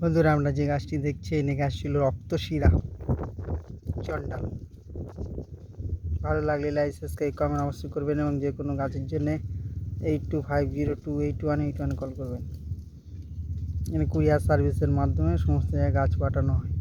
বন্ধুরা, আমরা যে গাছটি দেখছি, এই গাছ ছিল রক্তশিরা চন্ডাল ভালো লাগলে লাইক সাবস্ক্রাইব কমেন্ট অবশ্যই করবেন এবং যে কোনো গাছের জন্যে eight two five zero two eight one eight one call করবেন। এখানে কুরিয়ার সার্ভিসের মাধ্যমে সমস্ত জায়গায় গাছ পাঠানো হয়।